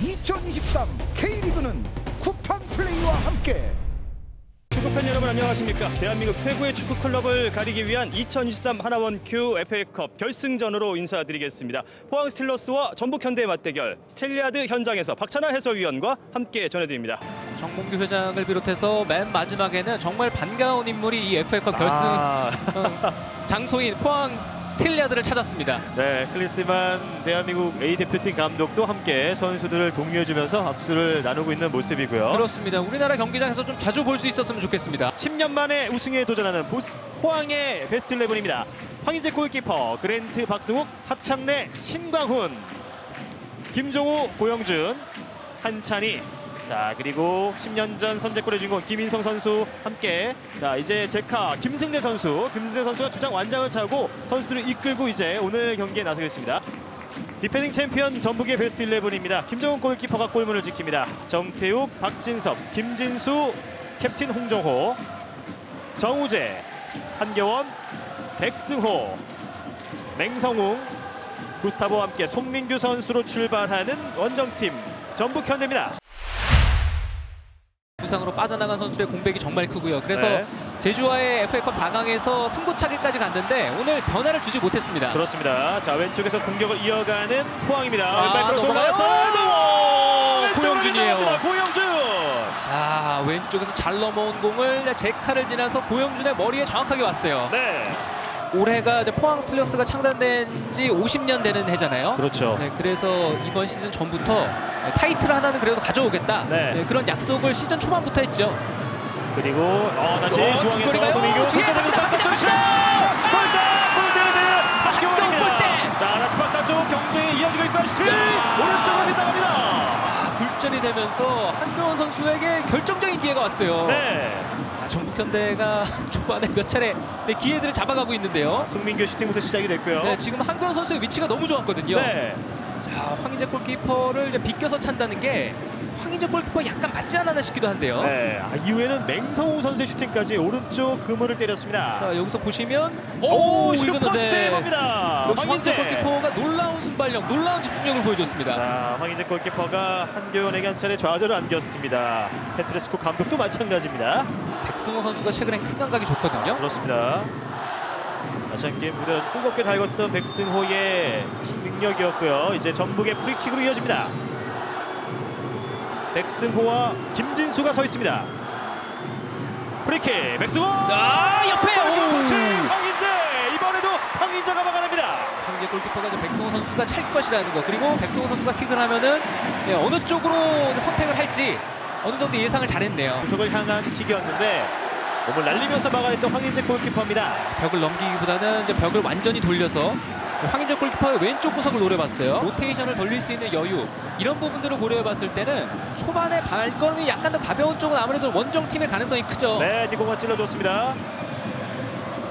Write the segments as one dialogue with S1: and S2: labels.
S1: 2023 K리그는 쿠팡 플레이와 함께
S2: 축구팬 여러분 안녕하십니까? 대한민국 최고의 축구 클럽을 가리기 위한 2023 하나원 큐 FA컵 결승전으로 인사드리겠습니다. 포항 스틸러스와 전북 현대의 맞대결 스텔리아드 현장에서 박찬하 해설위원과 함께 전해드립니다.
S3: 정몽규 회장을 비롯해서 맨 마지막에는 정말 반가운 인물이 이 FA컵 결승
S2: 아,
S3: 어, 장소인 포항 스틸리아드를 찾았습니다.
S2: 네, 클리스만 대한민국 A 대표팀 감독도 함께 선수들을 독려해주면서 악수를 나누고 있는 모습이고요.
S3: 그렇습니다. 우리나라 경기장에서 좀 자주 볼 수 있었으면 좋겠습니다.
S2: 10년 만에 우승에 도전하는 보스, 포항의 베스트 11입니다. 황희재 골키퍼, 그랜트 박승욱, 합창래, 신광훈, 김종우, 고영준, 한찬희. 자 그리고 10년 전 선제골의 주인공 김인성 선수 함께 자 이제 제카 김승대 선수 김승대 선수가 주장 완장을 차고 선수들을 이끌고 이제 오늘 경기에 나서겠습니다. 디페닝 챔피언 전북의 베스트 11입니다. 김정훈 골키퍼가 골문을 지킵니다. 정태욱, 박진섭, 김진수, 캡틴 홍정호, 정우재, 한겨원, 백승호, 맹성웅, 구스타보와 함께 송민규 선수로 출발하는 원정팀 전북 현대입니다.
S3: 부상으로 빠져나간 선수의 공백이 정말 크고요. 그래서
S2: 네.
S3: 제주와의 FA컵 4강에서 승부차기까지 갔는데 오늘 변화를 주지 못했습니다.
S2: 그렇습니다. 자 왼쪽에서 공격을 이어가는 포항입니다.
S3: 아,
S2: 왼발 크로스. 올라갔어요.
S3: 고영준이에요.
S2: 고영준.
S3: 자 왼쪽에서 잘 넘어온 공을 제카를 지나서 고영준의 머리에 정확하게 왔어요.
S2: 네.
S3: 올해가 이제 포항 스틸러스가 창단된 지 50년 되는 해잖아요.
S2: 그렇죠.
S3: 네, 그래서 이번 시즌 전부터 타이틀 하나는 그래도 가져오겠다.
S2: 네.
S3: 네, 그런 약속을 시즌 초반부터 했죠.
S2: 그리고 어 다시
S3: 어,
S2: 중앙에서. 송민규
S3: 뒤에
S2: 왼쪽으로
S3: 갑니다,
S2: 박사
S3: 갑니다,
S2: 슛! 골대! 골대! 한경원입니다. 자 다시 박사 쪽 경쟁이 이어지고 있고 슈팅!
S3: 야!
S2: 오른쪽으로 빗나갑니다.
S3: 굴절이 되면서 한교원 선수에게 결정적인 기회가 왔어요.
S2: 네.
S3: 아, 전북현대가 초반에 몇 차례 네, 기회들을 잡아가고 있는데요.
S2: 송민규 슈팅부터 시작이 됐고요.
S3: 네, 지금 한교원 선수의 위치가 너무 좋았거든요.
S2: 네.
S3: 자, 황인재 골키퍼를 이제 비껴서 찬다는 게 황인재 골키퍼 약간 맞지 않았나 싶기도 한데요.
S2: 네. 아, 이후에는 맹성우 선수의 슈팅까지 오른쪽 그물을 때렸습니다.
S3: 자, 여기서 보시면
S2: 오,
S3: 이거는
S2: 슈퍼
S3: 네. 황인재. 골키퍼가 놀라운 순발력, 놀라운 집중력을 보여줬습니다.
S2: 자, 황인재 골키퍼가 한교원에게 한 차례 좌절을 안겼습니다. 페트레스코 감독도 마찬가지입니다.
S3: 백승호 선수가 최근에 큰 감각이 좋거든요.
S2: 그렇습니다. 아시안 게임 무대에서 뜨겁게 달궜던 백승호의 킥 능력이었고요. 이제 전북의 프리킥으로 이어집니다. 백승호와 김진수가 서 있습니다. 프리킥 백승호.
S3: 아, 옆에!
S2: 황인재, 이번에도 황인재가 막아냅니다.
S3: 황인재 골키퍼가 이제 백승호 선수가 찰 것이라는 거 그리고 백승호 선수가 킥을 하면은 네, 어느 쪽으로 선택을 할지 어느 정도 예상을 잘했네요.
S2: 구석을 향한 킥이었는데 몸을 날리면서 막아냈던 황인재 골키퍼입니다.
S3: 벽을 넘기기보다는 이제 벽을 완전히 돌려서 황인재 골키퍼의 왼쪽 구석을 노려봤어요. 로테이션을 돌릴 수 있는 여유 이런 부분들을 고려해봤을 때는 초반에 발걸음이 약간 더 가벼운 쪽은 아무래도 원정팀의 가능성이 크죠.
S2: 네, 뒷공간 찔러줬습니다.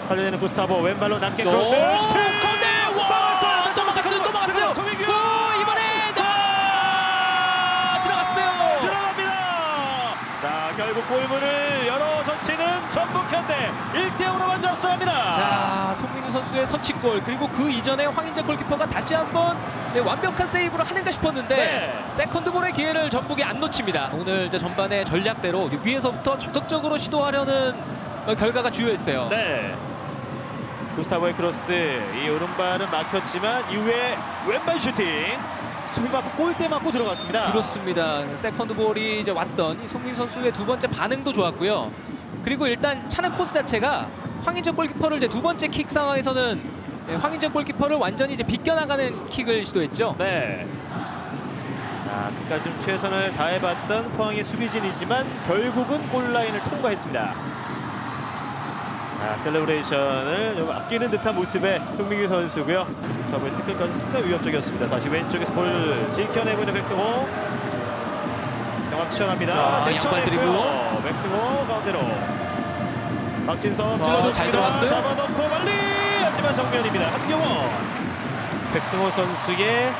S2: 살려내는 구스타보 왼발로 남게
S3: 오,
S2: 크로스 슈팅!
S3: 건데! 와!
S2: 막았어요!
S3: 또 막았어요! 또 막았어요!
S2: 송민규!
S3: 오, 이번에 아, 들어갔어요!
S2: 들어갑니다. 자, 결국 골문을 열어 젖히는 전북 현대 1대0으로 먼저 앞서갑니다.
S3: 자, 송민우 선수의 선취골 그리고 그 이전에 황인재 골키퍼가 다시 한번 네, 완벽한 세이브를 하는가 싶었는데
S2: 네.
S3: 세컨드 볼의 기회를 전북이 안 놓칩니다. 오늘 이제 전반의 전략대로 위에서부터 적극적으로 시도하려는 어, 결과가 주요했어요.
S2: 네. 구스타보의 크로스 이 오른발은 막혔지만 이후에 왼발 슈팅 수비 맞고 골대 맞고 들어갔습니다.
S3: 그렇습니다. 세컨드 볼이 이제 왔던 이 송민우 선수의 두 번째 반응도 좋았고요. 그리고 일단 차는 코스 자체가 황인재 골키퍼를 이제 두 번째 킥 상황에서는 네, 황인재 골키퍼를 완전히 이제 비껴나가는 킥을 시도했죠.
S2: 네. 자, 끝까지 좀 최선을 다해봤던 포항의 수비진이지만 결국은 골라인을 통과했습니다. 아, 셀레브레이션을 좀 아끼는 듯한 모습의 송민규 선수고요. 스타브의 태클까지 상당히 위협적이었습니다. 다시 왼쪽에서 볼 지켜내고 있는 백승호. 경합 치열합니다.
S3: 자, 양발
S2: 제쳐내고요. 백승호 가운데로.
S3: 와, 잘
S2: 찔러줬습니다. 잡아놓고 멀리 하지만 정면입니다. 한경원. 백승호 선수의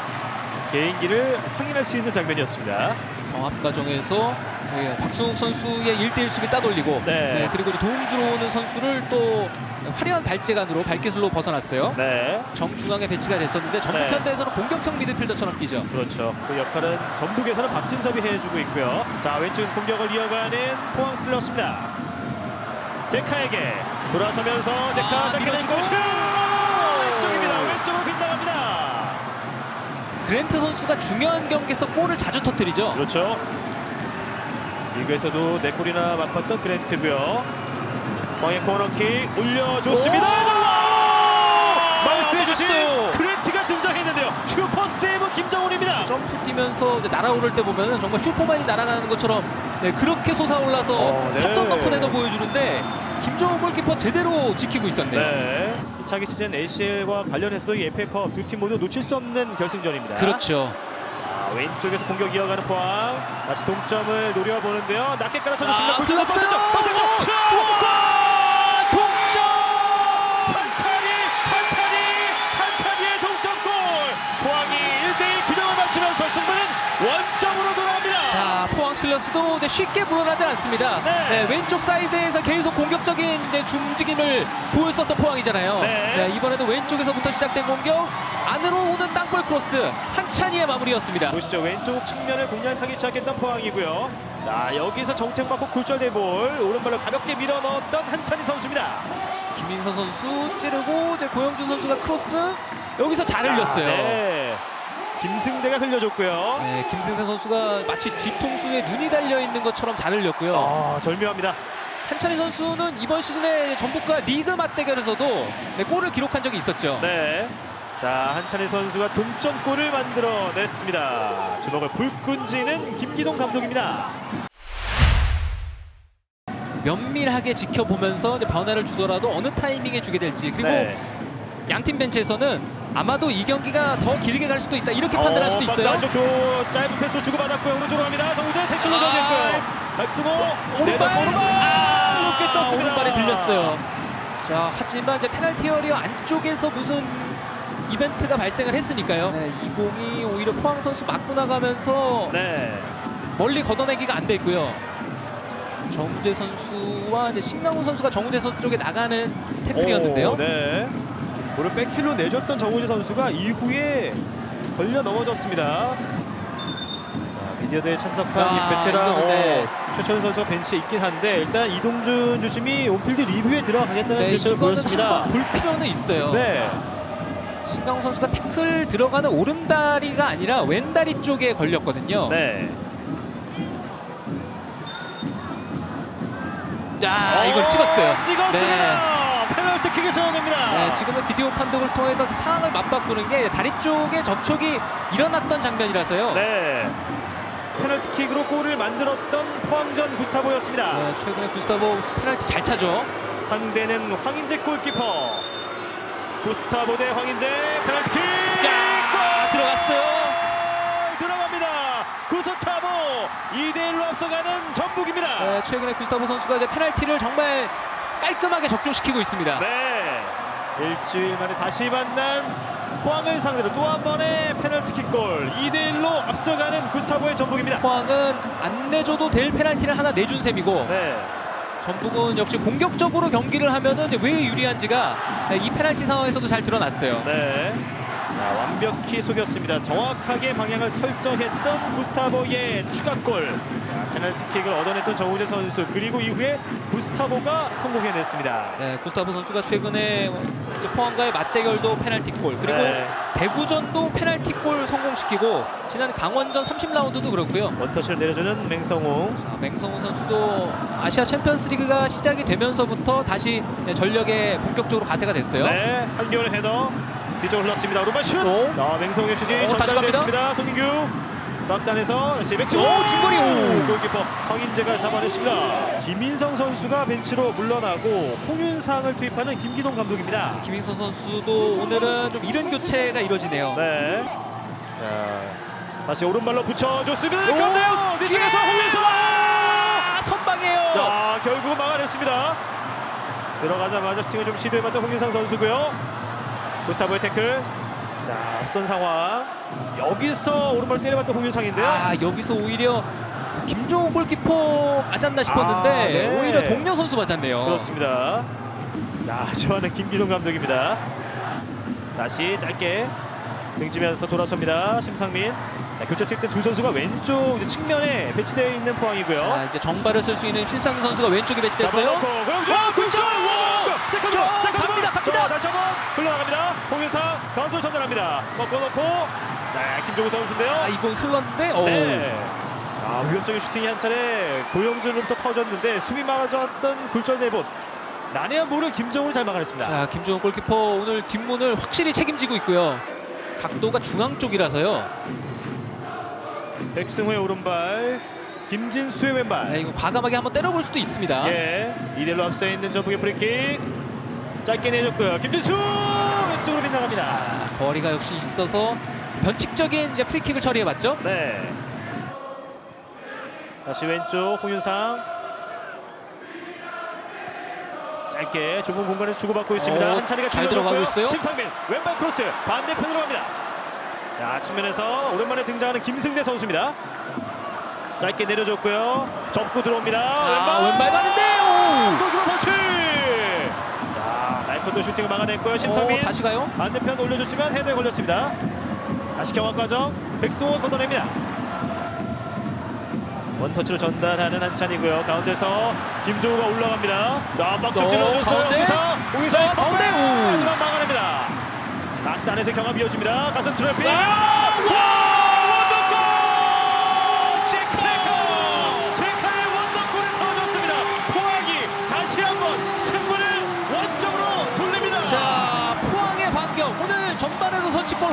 S2: 개인기를 확인할 수 있는 장면이었습니다.
S3: 경합 과정에서 예, 박수욱 선수의 1대1 수비 따돌리고
S2: 네.
S3: 네, 그리고 도움 주러 오는 선수를 또 화려한 발재간으로 발기술로 벗어났어요.
S2: 네.
S3: 정중앙에 배치가 됐었는데 전북
S2: 네.
S3: 현대에서는 공격형 미드필더처럼 뛰죠.
S2: 그렇죠. 그 역할은 전북에서는 박진섭이 해주고 있고요. 자 왼쪽에서 공격을 이어가는 포항 스틸러스입니다. 제카에게 돌아서면서 제카
S3: 아,
S2: 짧게. 내주고 슛! 왼쪽입니다. 왼쪽으로 빗나갑니다.
S3: 그랜트 선수가 중요한 경기에서 골을 자주 터뜨리죠.
S2: 그렇죠. 리그에서도 네 골이나 맛봤던 그랜트고요. 황의 코너킥 올려줬습니다.
S3: 오!
S2: 말씀해 주신
S3: 이제 날아오를 때 보면은 정말 슈퍼맨이 날아가는 것처럼 네, 그렇게 솟아올라서
S2: 어, 네.
S3: 타점 높은 헤더 보여주는데 김정우 골키퍼 제대로 지키고 있었네요.
S2: 네. 차기 시즌 ACL과 관련해서도 이 FA컵 두 팀 모두 놓칠 수 없는 결승전입니다.
S3: 그렇죠.
S2: 아, 왼쪽에서 공격 이어가는 포항. 다시 동점을 노려보는데요. 낮게 깔아쳐줬습니다.
S3: 아,
S2: 골키퍼
S3: 들어갔어요.
S2: 박스쪽, 박스쪽, 슛!
S3: 동점!
S2: 한찬이, 한찬이, 한찬이의 동점골. 포항이 1대1 균형을 맞추면서 승부는 원점으로 돌아옵니다.
S3: 이제 쉽게 물러나지 않습니다.
S2: 네.
S3: 네, 왼쪽 사이드에서 계속 공격적인 이제 움직임을 보였었던 포항이잖아요.
S2: 네.
S3: 이번에도 왼쪽에서부터 시작된 공격, 안으로 오는 땅볼 크로스, 한찬이의 마무리였습니다.
S2: 보시죠 왼쪽 측면을 공략하기 시작했던 포항이고요 자 여기서 정책 받고 굴절된 볼 오른발로 가볍게 밀어 넣었던 한찬희 선수입니다
S3: 김민선 선수 찌르고 이제 고영준 선수가 크로스 여기서 잘 흘렸어요.
S2: 아,
S3: 네.
S2: 네. 김승대가 흘려줬고요
S3: 김승태 선수가 마치 뒤통수에 눈이 달려 있는 것처럼 잘 흘렸고요.
S2: 아 절묘합니다
S3: 한찬희 선수는 이번 시즌에 전북과 리그 맞대결에서도 네, 골을 기록한 적이 있었죠.
S2: 네. 자 한찬희 선수가 동점골을 만들어 냈습니다 주먹을 불끈 쥐는 김기동 감독입니다
S3: 면밀하게 지켜보면서 이제 변화를 주더라도 어느 타이밍에 주게 될지 그리고
S2: 네.
S3: 양팀 벤치에서는 아마도 이 경기가 더 길게 갈 수도 있다 이렇게 판단할 수도
S2: 어, 박스
S3: 있어요.
S2: 안쪽 조 짧은 패스로 주고받았고요 오른쪽으로 갑니다 정우재 태클로
S3: 아,
S2: 정했고요 박승호
S3: 오른발
S2: 내다 오른발
S3: 아,
S2: 높게 떴습니다
S3: 오른발이 들렸어요. 자 하지만 이제 페널티 어리어 안쪽에서 무슨 이벤트가 발생을 했으니까요. 네, 이 공이 오히려 포항 선수 맞고 나가면서
S2: 네.
S3: 멀리 걷어내기가 안 됐고요. 정우재 선수와 이제 신강훈 선수가 정우재 선수 쪽에 나가는 태클이었는데요.
S2: 오, 네. 오늘 백힐로 내줬던 정우재 선수가 이후에 걸려 넘어졌습니다. 자, 미디어대에 참석한
S3: 아,
S2: 이 베테랑
S3: 네.
S2: 어, 최철훈 선수가 벤치에 있긴 한데 일단 이동준 주심이 온필드 리뷰에 들어가겠다는
S3: 네,
S2: 제스처를 보였습니다.
S3: 한번 볼 필요는 있어요.
S2: 네.
S3: 신강훈 선수가 태클 들어가는 오른다리가 아니라 왼다리 쪽에 걸렸거든요.
S2: 네.
S3: 자,
S2: 오,
S3: 이걸 찍었어요.
S2: 찍었습니다. 페널티킥을 성공합니다.
S3: 네, 지금은 비디오 판독을 통해서 상황을 맞바꾸는 게 다리 쪽에 접촉이 일어났던 장면이라서요.
S2: 네. 페널티킥으로 골을 만들었던 포항전 구스타보였습니다.
S3: 네, 최근에 구스타보 페널티 잘 차죠.
S2: 상대는 황인재 골키퍼. 구스타보 대 황인재 페널티킥.
S3: 야, 들어갔어요.
S2: 골! 들어갑니다. 구스타보 2대 1로 앞서가는 전북입니다.
S3: 네, 최근에 구스타보 선수가 이제 페널티를 정말 깔끔하게 적중시키고 있습니다.
S2: 네. 일주일 만에 다시 만난 포항을 상대로 또 한 번의 페널티킥 골 2대 1로 앞서가는 구스타보의 전북입니다.
S3: 포항은 안 내줘도 될 페널티를 하나 내준 셈이고
S2: 네.
S3: 전북은 역시 공격적으로 경기를 하면은 왜 유리한지가 네, 이 페널티 상황에서도 잘 드러났어요.
S2: 네. 자, 완벽히 속였습니다. 정확하게 방향을 설정했던 구스타보의 추가골. 자, 페널티킥을 얻어냈던 정우재 선수 그리고 이후에 구스타보가 성공해냈습니다.
S3: 네, 구스타보 선수가 최근에 포항과의 맞대결도 페널티골 그리고
S2: 네.
S3: 대구전도 페널티골 성공시키고 지난 강원전 30라운드도 그렇고요.
S2: 원터치를 내려주는 맹성호.
S3: 자, 맹성훈 선수도 아시아 챔피언스리그가 시작이 되면서부터 다시 네, 전력에 본격적으로 가세가 됐어요.
S2: 네. 한겨울의 헤더. 뒤쪽으로 흘렀습니다. 오른발 슛.
S3: 또.
S2: 자, 맹성호의 슛이 전달됐습니다. 송민규. 박스 안에서 다시 백스.
S3: 오, 중거리. 오.
S2: 골키퍼 황인재가 잡아냈습니다. 김인성 선수가 벤치로 물러나고 홍윤상을 투입하는 김기동 감독입니다.
S3: 김인선 선수도 오늘은 좀 이른 교체가 이루어지네요.
S2: 네. 자, 다시 오른발로 붙여줬습니다.
S3: 오,
S2: 그런데요! 뒤쪽에서 홍윤상.
S3: 아, 선방이에요.
S2: 자, 결국 막아냈습니다. 들어가자마자 스팅을 좀 시도해봤던 홍윤상 선수고요. 구스타보의 태클. 자, 앞선 상황. 여기서 오른발 때려봤던 홍윤상인데요.
S3: 아, 여기서 오히려 김종우 골키퍼 맞았나 싶었는데
S2: 아, 네.
S3: 오히려 동료 선수 맞았네요.
S2: 그렇습니다. 자, 지원은 김기동 감독입니다. 다시 짧게 등지면서 돌아섭니다. 심상민. 자, 교체 투입된 두 선수가 왼쪽 이제 측면에 배치되어 있는 포항이고요.
S3: 자, 이제 정발을 쓸 수 있는 심상민 선수가 왼쪽에 배치됐어요.
S2: 잡아놓고 고영준
S3: 와, 굴절!
S2: 세컨드
S3: 저,
S2: 세컨드
S3: 갑니다, 갑니다.
S2: 자, 다시 한번 흘러나갑니다. 홍윤상 가운데로 전달합니다. 먹고놓고 네, 김종우 선수인데요.
S3: 아, 이거 흘렀는데. 오.
S2: 네. 아, 위협적인 슈팅이 한 차례 고영준으로부터 터졌는데 수비 막아줬던 굴절 내본 난해한 볼을 김정우는 잘 막아냈습니다.
S3: 자, 김종훈 골키퍼 오늘 뒷문을 확실히 책임지고 있고요. 각도가 중앙 쪽이라서요.
S2: 백승호의 오른발, 김진수의 왼발.
S3: 아, 이거 과감하게 한번 때려볼 수도 있습니다.
S2: 예, 이대로 앞서 있는 전북의 프리킥 짧게 내줬고요. 김진수 왼쪽으로 빗나갑니다.
S3: 아, 거리가 역시 있어서 변칙적인 이제 프리킥을 처리해봤죠.
S2: 네. 다시 왼쪽 홍윤상. 짧게 좁은 공간에서 주고받고 있습니다.
S3: 어,
S2: 한찬이가
S3: 잘
S2: 찔러줬고요.
S3: 들어가고 있어요.
S2: 심상민 왼발 크로스 반대편으로 갑니다. 자 측면에서 오랜만에 등장하는 김승대 선수입니다. 짧게 내려줬고요. 접고 들어옵니다.
S3: 자, 왼발 가는데. 오.
S2: 나이프도 슈팅을 막아냈고요. 심상민
S3: 어, 다시 가요.
S2: 반대편 올려줬지만 헤드에 걸렸습니다. 다시 경합 과정 백승호가 걷어냅니다. 원터치로 전달하는 한찬이고요. 가운데서 김종우가 올라갑니다. 자,
S3: 또
S2: 찔러줬어요. 우기상
S3: 자, 가운데. 오.
S2: 하지만 막아냅니다. 박스 안에서 경합 이어집니다. 가슴 트래핑.
S3: 아,
S2: 원더골! 체카! 체카의 원더골을 터졌습니다. 포항이 다시 한번 승부를 원점으로 돌립니다.
S3: 자, 포항의 반격. 오늘 전반에도 선취골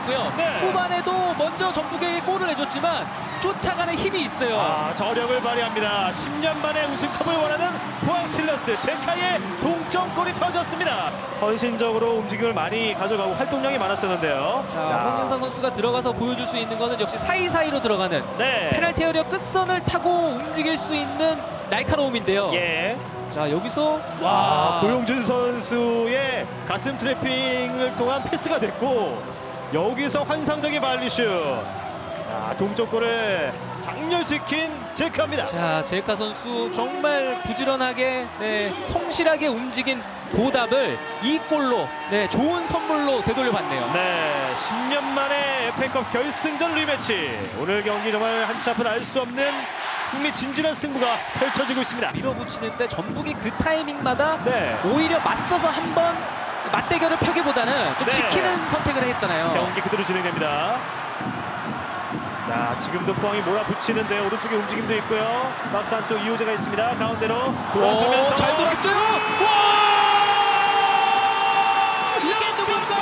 S3: 따라갔고요.
S2: 네.
S3: 후반에도 먼저 전북에게 골을 내줬지만 쫓아가는 힘이 있어요.
S2: 아, 저력을 발휘합니다. 10년 만에 우승컵을 원하는 포항 스틸러스 제카의 동점골이 터졌습니다. 헌신적으로 움직임을 많이 가져가고 활동량이 많았었는데요.
S3: 자, 홍윤상 선수가 들어가서 보여줄 수 있는 거는 역시 사이사이로 들어가는
S2: 네.
S3: 페널티 에리어 끝선을 타고 움직일 수 있는 날카로움인데요.
S2: 예.
S3: 자, 여기서
S2: 와,
S3: 와,
S2: 고용준 선수의 가슴 트래핑을 통한 패스가 됐고 여기서 환상적인 발리슛. 아, 동점골을 장렬시킨 제카입니다.
S3: 자, 제이카 선수 정말 부지런하게 네, 성실하게 움직인 보답을 이 골로 네, 좋은 선물로 되돌려 봤네요.
S2: 네, 10년 만에 FA컵 결승전 리매치. 오늘 경기 정말 한치 앞을 알 수 없는 흥미진진한 승부가 펼쳐지고 있습니다.
S3: 밀어붙이는데 전북이 그 타이밍마다
S2: 네,
S3: 오히려 맞서서 한번 맞대결을 펴기보다는 좀
S2: 네.
S3: 지키는 선택을 했잖아요.
S2: 경기 그대로 진행됩니다. 자, 지금도 포항이 몰아붙이는데 오른쪽에 움직임도 있고요. 박스 안쪽 이호재가 있습니다. 가운데로 돌아서면서
S3: 오, 잘 돌았어요. 이게 누군가?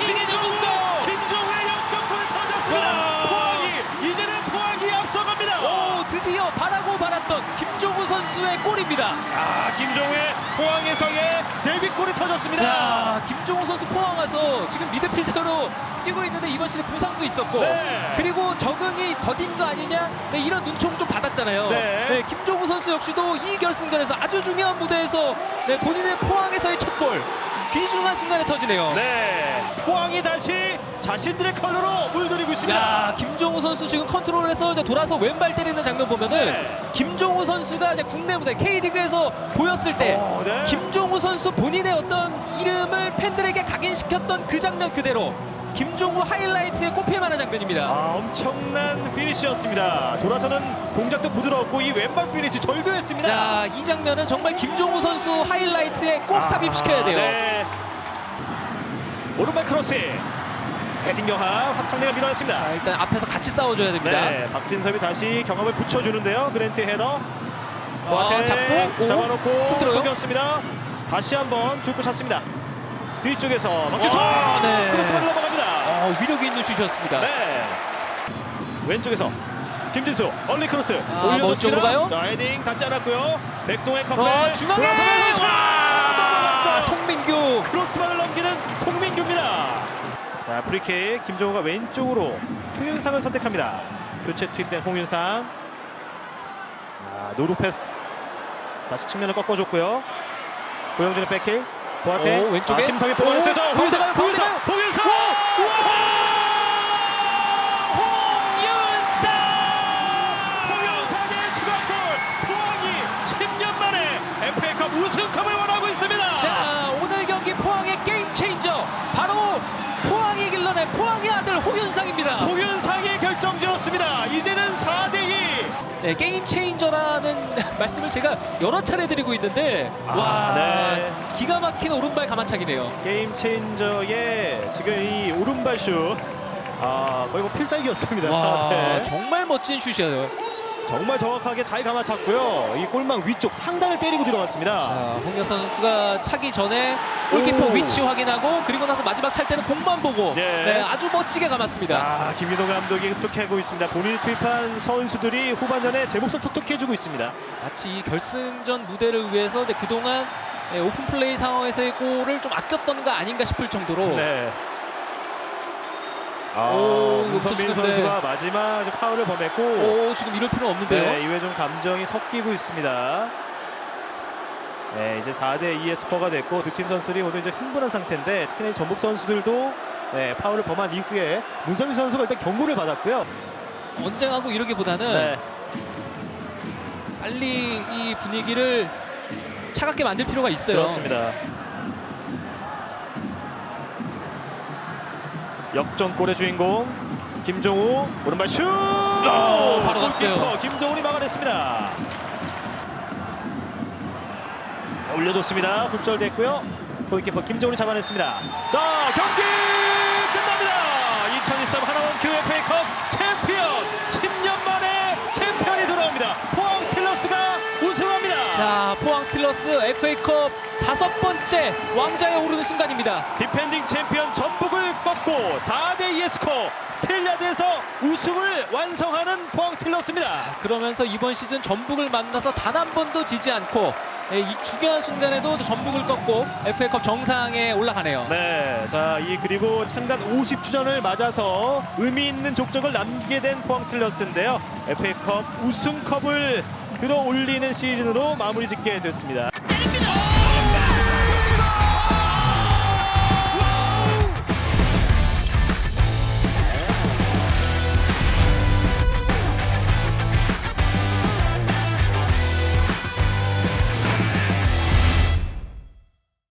S3: 이게 누군가?
S2: 김종우의 역전골을 터졌습니다.
S3: 와.
S2: 포항이 이제는 포항이 앞서갑니다.
S3: 오, 드디어 바라고 바랐던 김종우 선수의 골입니다.
S2: 아, 김종우의 포항에서의 데뷔골이 터졌습니다.
S3: 야, 김종우 선수 포항 와서 지금 미드필더로 뛰고 있는데 이번 시즌 부상도 있었고
S2: 네.
S3: 그리고 적응이 더딘 거 아니냐 네, 이런 눈총 좀 받았잖아요.
S2: 네.
S3: 김종우 선수 역시도 이 결승전에서 아주 중요한 무대에서 네, 본인의 포항에서의 첫 골. 귀중한 순간에 터지네요.
S2: 네, 포항이 다시 자신들의 컬러로 물들이고 있습니다.
S3: 야, 김종우 선수 지금 컨트롤해서 이제 돌아서 왼발 때리는 장면 보면은
S2: 네.
S3: 김종우 선수가 이제 국내 무대 K리그에서 보였을 때
S2: 어, 네.
S3: 김종우 선수 본인의 어떤 이름을 팬들에게 각인시켰던 그 장면 그대로 김종우 하이라이트에 꼽힐 만한 장면입니다.
S2: 아, 엄청난 피니시였습니다. 돌아서는 동작도 부드러웠고 이 왼발 피니시 절묘했습니다.
S3: 자, 이 장면은 정말 김종우 선수 하이라이트에 꼭 삽입시켜야 돼요.
S2: 아, 네. 오른발 크로스. 헤딩 영하 화창내가 밀어냈습니다.
S3: 자, 일단 앞에서 같이 싸워줘야 됩니다.
S2: 네, 박진섭이 다시 경험을 붙여주는데요. 그랜트 헤더.
S3: 어,
S2: 보아테
S3: 잡고, 오,
S2: 잡아놓고. 속였습니다. 다시 한번 줄고 찼습니다. 뒤쪽에서 박진섭
S3: 와, 네.
S2: 크로스만 넘어갑니다.
S3: 어, 위력 있는 슛이었습니다.
S2: 네. 왼쪽에서 김진수 얼리 크로스
S3: 아,
S2: 올려줬습니다.
S3: 가요?
S2: 자 헤딩 닿지 않았고요. 백송의 컵백
S3: 어, 중앙에
S2: 돌아서면서
S3: 아. 송민규.
S2: 크로스만을 넘기는 송민규입니다. 자 프리킥 김종우가 왼쪽으로 홍윤상을 선택합니다. 교체 투입된 홍윤상. 아, 노루 패스. 다시 측면을 꺾어줬고요. 고영준의 백힐. 보아테.
S3: 오, 왼쪽에.
S2: 아, 심상이 뽑아냈어요. 홍윤상.
S3: 네, 게임 체인저라는 말씀을 제가 여러 차례 드리고 있는데
S2: 아,
S3: 와
S2: 네.
S3: 기가 막힌 오른발 가마차기네요.
S2: 게임 체인저의 지금 이 오른발 슛. 아, 거의 뭐 필살기였습니다.
S3: 와
S2: 네.
S3: 정말 멋진 슛이에요.
S2: 정말 정확하게 잘 감아찼고요. 이 골망 위쪽 상단을 때리고 들어갔습니다.
S3: 자, 홍여선 선수가 차기 전에 골키퍼
S2: 오.
S3: 위치 확인하고 그리고 나서 마지막 찰 때는 공만 보고
S2: 네.
S3: 네, 아주 멋지게 감았습니다.
S2: 아, 김민호 감독이 흡족해하고 있습니다. 본인이 투입한 선수들이 후반전에 제 몫을 톡톡히 해주고 있습니다.
S3: 마치 이 결승전 무대를 위해서 네, 그동안 네, 오픈 플레이 상황에서의 골을 좀 아꼈던 거 아닌가 싶을 정도로
S2: 네. 아,
S3: 오,
S2: 문선민
S3: 이거
S2: 선수가 마지막 파울을 범했고
S3: 오, 지금 이럴 필요는 없는데요.
S2: 네, 이후에 좀 감정이 섞이고 있습니다. 네, 이제 4대 2의 스코어가 됐고 두 팀 선수들이 모두 이제 흥분한 상태인데 특히나 이 전북 선수들도 네, 파울을 범한 이후에 문선민 선수가 일단 경고를 받았고요.
S3: 언쟁하고 이러기보다는
S2: 네,
S3: 빨리 이 분위기를 차갑게 만들 필요가 있어요.
S2: 그렇습니다. 역전골의 주인공 김종우 오른발 슛! 오,
S3: 바로 갔어요.
S2: 골키퍼 김종훈이 막아냈습니다. 올려줬습니다. 굴절됐고요. 골키퍼 김종훈이 잡아냈습니다. 자 경기 끝납니다. 2023 하나원 QFA컵 챔피언 10년 만에 챔피언이 돌아옵니다. 포항 스틸러스가 우승합니다.
S3: 자, 포항 스틸러스 FA컵 다섯 번째 왕자에 오르는 순간입니다.
S2: 디펜딩 챔피언 전북을 꺾고 4대 2의 스코어 스텔리아드에서 우승을 완성하는 포항 스틸러스입니다.
S3: 그러면서 이번 시즌 전북을 만나서 단 한 번도 지지 않고 예, 이 중요한 순간에도 전북을 꺾고 FA컵 정상에 올라가네요.
S2: 네, 자, 이 그리고 창단 50주년을 맞아서 의미 있는 족적을 남기게 된 포항 스틸러스인데요. FA컵 우승컵을 들어 올리는 시즌으로 마무리 짓게 됐습니다.